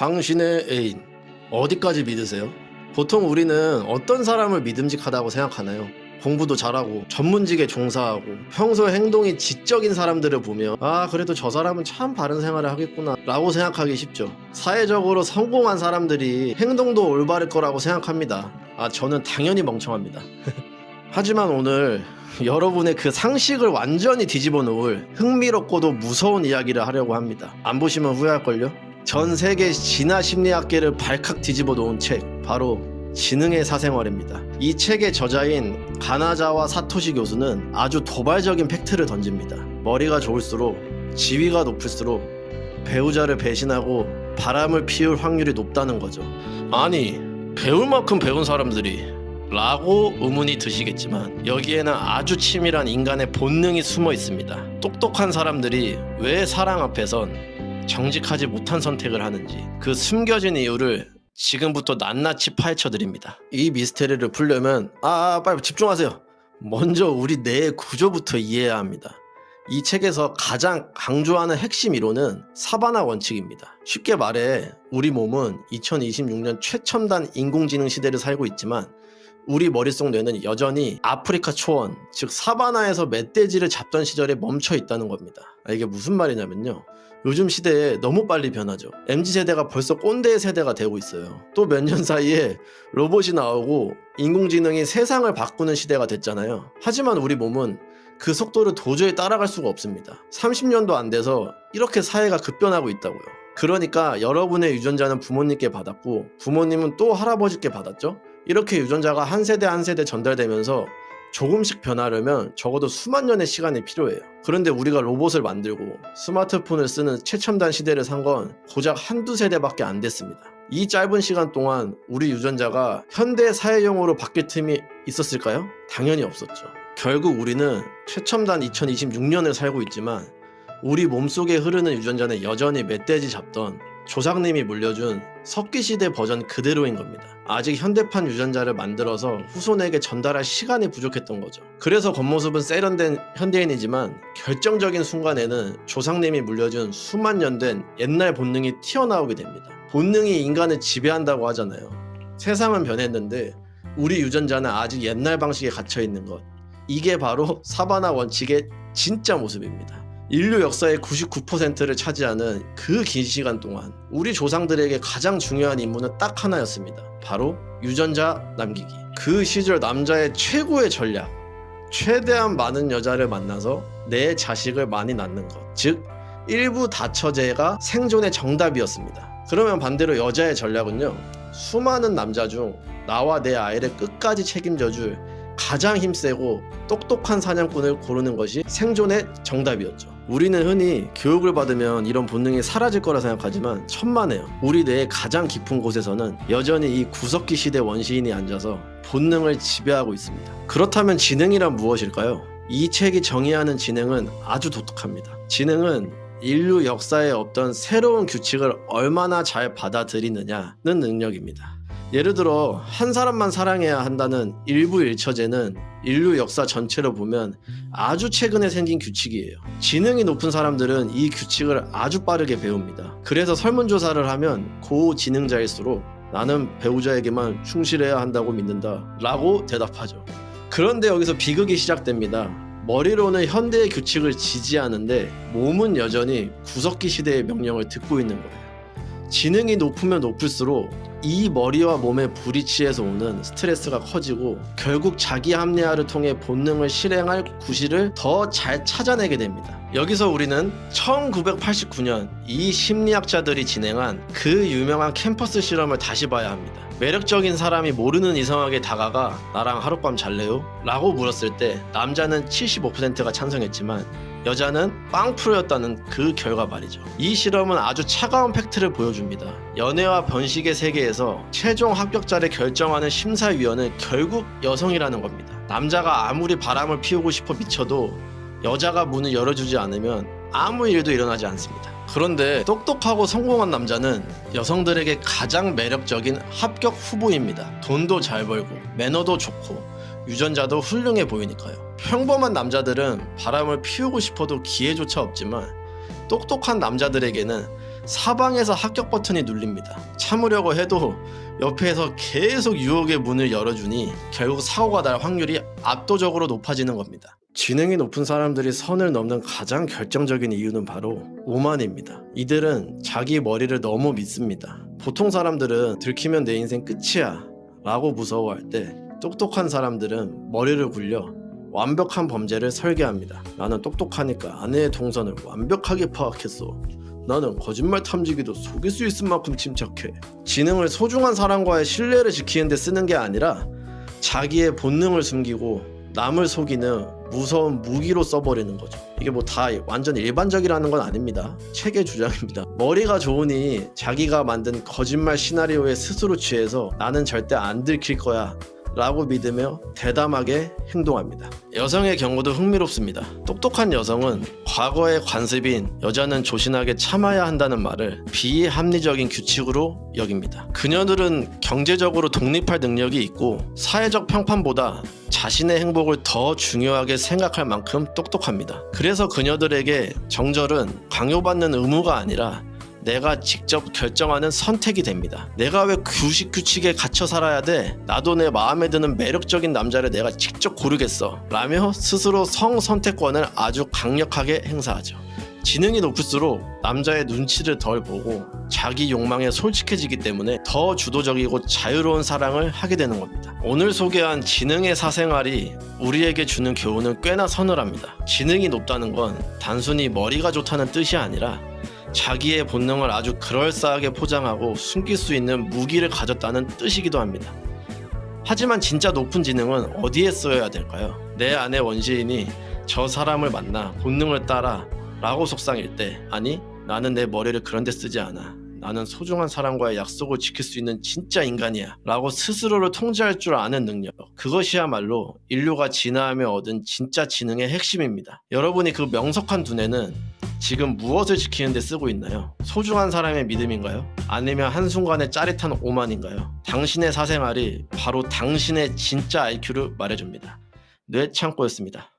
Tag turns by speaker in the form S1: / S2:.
S1: 당신의 애인 어디까지 믿으세요? 보통 우리는 어떤 사람을 믿음직하다고 생각하나요? 공부도 잘하고 전문직에 종사하고 평소 행동이 지적인 사람들을 보며 아 그래도 저 사람은 참 바른 생활을 하겠구나 라고 생각하기 쉽죠 사회적으로 성공한 사람들이 행동도 올바를 거라고 생각합니다 아 저는 당연히 멍청합니다 하지만 오늘 여러분의 그 상식을 완전히 뒤집어 놓을 흥미롭고도 무서운 이야기를 하려고 합니다 안 보시면 후회할걸요? 전 세계 진화 심리학계를 발칵 뒤집어 놓은 책 바로 지능의 사생활입니다. 이 책의 저자인 가나자와 사토시 교수는 아주 도발적인 팩트를 던집니다. 머리가 좋을수록 지위가 높을수록 배우자를 배신하고 바람을 피울 확률이 높다는 거죠. 아니 배울 만큼 배운 사람들이 라고 의문이 드시겠지만 여기에는 아주 치밀한 인간의 본능이 숨어 있습니다. 똑똑한 사람들이 왜 사랑 앞에선 정직하지 못한 선택을 하는지 그 숨겨진 이유를 지금부터 낱낱이 파헤쳐 드립니다. 이 미스테리를 풀려면 아, 아 빨리 집중하세요. 먼저 우리 뇌의 구조부터 이해해야 합니다. 이 책에서 가장 강조하는 핵심 이론은 사바나 원칙입니다. 쉽게 말해 우리 몸은 2026년 최첨단 인공지능 시대를 살고 있지만 우리 머릿속 뇌는 여전히 아프리카 초원, 즉 사바나에서 멧돼지를 잡던 시절에 멈춰 있다는 겁니다. 아, 이게 무슨 말이냐면요. 요즘 시대에 너무 빨리 변하죠. MZ세대가 벌써 꼰대 세대가 되고 있어요. 또 몇 년 사이에 로봇이 나오고 인공지능이 세상을 바꾸는 시대가 됐잖아요. 하지만 우리 몸은 그 속도를 도저히 따라갈 수가 없습니다. 30년도 안 돼서 이렇게 사회가 급변하고 있다고요. 그러니까 여러분의 유전자는 부모님께 받았고 부모님은 또 할아버지께 받았죠. 이렇게 유전자가 한 세대 한 세대 전달되면서 조금씩 변하려면 적어도 수만 년의 시간이 필요해요. 그런데 우리가 로봇을 만들고 스마트폰을 쓰는 최첨단 시대를 산 건 고작 한두 세대밖에 안 됐습니다. 이 짧은 시간 동안 우리 유전자가 현대 사회용으로 바뀔 틈이 있었을까요? 당연히 없었죠. 결국 우리는 최첨단 2026년을 살고 있지만 우리 몸속에 흐르는 유전자는 여전히 멧돼지 잡던 조상님이 물려준 석기시대 버전 그대로인 겁니다. 아직 현대판 유전자를 만들어서 후손에게 전달할 시간이 부족했던 거죠. 그래서 겉모습은 세련된 현대인이지만 결정적인 순간에는 조상님이 물려준 수만 년 된 옛날 본능이 튀어나오게 됩니다. 본능이 인간을 지배한다고 하잖아요. 세상은 변했는데 우리 유전자는 아직 옛날 방식에 갇혀 있는 것. 이게 바로 사바나 원칙의 진짜 모습입니다. 인류 역사의 99%를 차지하는 그 긴 시간 동안 우리 조상들에게 가장 중요한 임무는 딱 하나였습니다. 바로 유전자 남기기. 그 시절 남자의 최고의 전략. 최대한 많은 여자를 만나서 내 자식을 많이 낳는 것. 즉, 일부 다처제가 생존의 정답이었습니다. 그러면 반대로 여자의 전략은요. 수많은 남자 중 나와 내 아이를 끝까지 책임져줄 가장 힘세고 똑똑한 사냥꾼을 고르는 것이 생존의 정답이었죠. 우리는 흔히 교육을 받으면 이런 본능이 사라질 거라 생각하지만 천만에요. 우리 뇌의 가장 깊은 곳에서는 여전히 이 구석기 시대 원시인이 앉아서 본능을 지배하고 있습니다. 그렇다면 지능이란 무엇일까요? 이 책이 정의하는 지능은 아주 독특합니다. 지능은 인류 역사에 없던 새로운 규칙을 얼마나 잘 받아들이느냐는 능력입니다. 예를 들어 한 사람만 사랑해야 한다는 일부 일처제는 인류 역사 전체로 보면 아주 최근에 생긴 규칙이에요. 지능이 높은 사람들은 이 규칙을 아주 빠르게 배웁니다. 그래서 설문조사를 하면 고지능자일수록 나는 배우자에게만 충실해야 한다고 믿는다 라고 대답하죠. 그런데 여기서 비극이 시작됩니다. 머리로는 현대의 규칙을 지지하는데 몸은 여전히 구석기 시대의 명령을 듣고 있는 거예요. 지능이 높으면 높을수록 이 머리와 몸의 불이치에서 오는 스트레스가 커지고 결국 자기 합리화를 통해 본능을 실행할 구실을 더 잘 찾아내게 됩니다. 여기서 우리는 1989년 이 심리학자들이 진행한 그 유명한 캠퍼스 실험을 다시 봐야 합니다. 매력적인 사람이 모르는 이성에게 다가가 나랑 하룻밤 잘래요? 라고 물었을 때 남자는 75%가 찬성했지만 여자는 빵프로였다는 그 결과 말이죠. 이 실험은 아주 차가운 팩트를 보여줍니다. 연애와 번식의 세계에서 최종 합격자를 결정하는 심사위원은 결국 여성이라는 겁니다. 남자가 아무리 바람을 피우고 싶어 미쳐도 여자가 문을 열어주지 않으면 아무 일도 일어나지 않습니다. 그런데 똑똑하고 성공한 남자는 여성들에게 가장 매력적인 합격 후보입니다. 돈도 잘 벌고 매너도 좋고 유전자도 훌륭해 보이니까요. 평범한 남자들은 바람을 피우고 싶어도 기회조차 없지만 똑똑한 남자들에게는 사방에서 합격 버튼이 눌립니다. 참으려고 해도 옆에서 계속 유혹의 문을 열어주니 결국 사고가 날 확률이 압도적으로 높아지는 겁니다. 지능이 높은 사람들이 선을 넘는 가장 결정적인 이유는 바로 오만입니다. 이들은 자기 머리를 너무 믿습니다. 보통 사람들은 들키면 내 인생 끝이야 라고 무서워할 때 똑똑한 사람들은 머리를 굴려 완벽한 범죄를 설계합니다. 나는 똑똑하니까 아내의 동선을 완벽하게 파악했어. 나는 거짓말 탐지기도 속일 수 있을 만큼 침착해. 지능을 소중한 사람과의 신뢰를 지키는 데 쓰는 게 아니라 자기의 본능을 숨기고 남을 속이는 무서운 무기로 써버리는 거죠. 이게 뭐 다 완전 일반적이라는 건 아닙니다. 책의 주장입니다. 머리가 좋으니 자기가 만든 거짓말 시나리오에 스스로 취해서 나는 절대 안 들킬 거야. 라고 믿으며 대담하게 행동합니다. 여성의 경우도 흥미롭습니다. 똑똑한 여성은 과거의 관습인 여자는 조신하게 참아야 한다는 말을 비합리적인 규칙으로 여깁니다. 그녀들은 경제적으로 독립할 능력이 있고 사회적 평판보다 자신의 행복을 더 중요하게 생각할 만큼 똑똑합니다. 그래서 그녀들에게 정절은 강요받는 의무가 아니라 내가 직접 결정하는 선택이 됩니다. 내가 왜 규식 규칙에 갇혀 살아야 돼? 나도 내 마음에 드는 매력적인 남자를 내가 직접 고르겠어. 라며 스스로 성 선택권을 아주 강력하게 행사하죠. 지능이 높을수록 남자의 눈치를 덜 보고 자기 욕망에 솔직해지기 때문에 더 주도적이고 자유로운 사랑을 하게 되는 겁니다. 오늘 소개한 지능의 사생활이 우리에게 주는 교훈은 꽤나 서늘합니다. 지능이 높다는 건 단순히 머리가 좋다는 뜻이 아니라 자기의 본능을 아주 그럴싸하게 포장하고 숨길 수 있는 무기를 가졌다는 뜻이기도 합니다. 하지만 진짜 높은 지능은 어디에 쓰여야 될까요? 내 안의 원시인이 저 사람을 만나 본능을 따라 라고 속상일 때 아니 나는 내 머리를 그런 데 쓰지 않아 나는 소중한 사람과의 약속을 지킬 수 있는 진짜 인간이야 라고 스스로를 통제할 줄 아는 능력 그것이야말로 인류가 진화하며 얻은 진짜 지능의 핵심입니다 여러분이 그 명석한 두뇌는 지금 무엇을 지키는 데 쓰고 있나요? 소중한 사람의 믿음인가요? 아니면 한순간의 짜릿한 오만인가요? 당신의 사생활이 바로 당신의 진짜 IQ를 말해줍니다 뇌 창고였습니다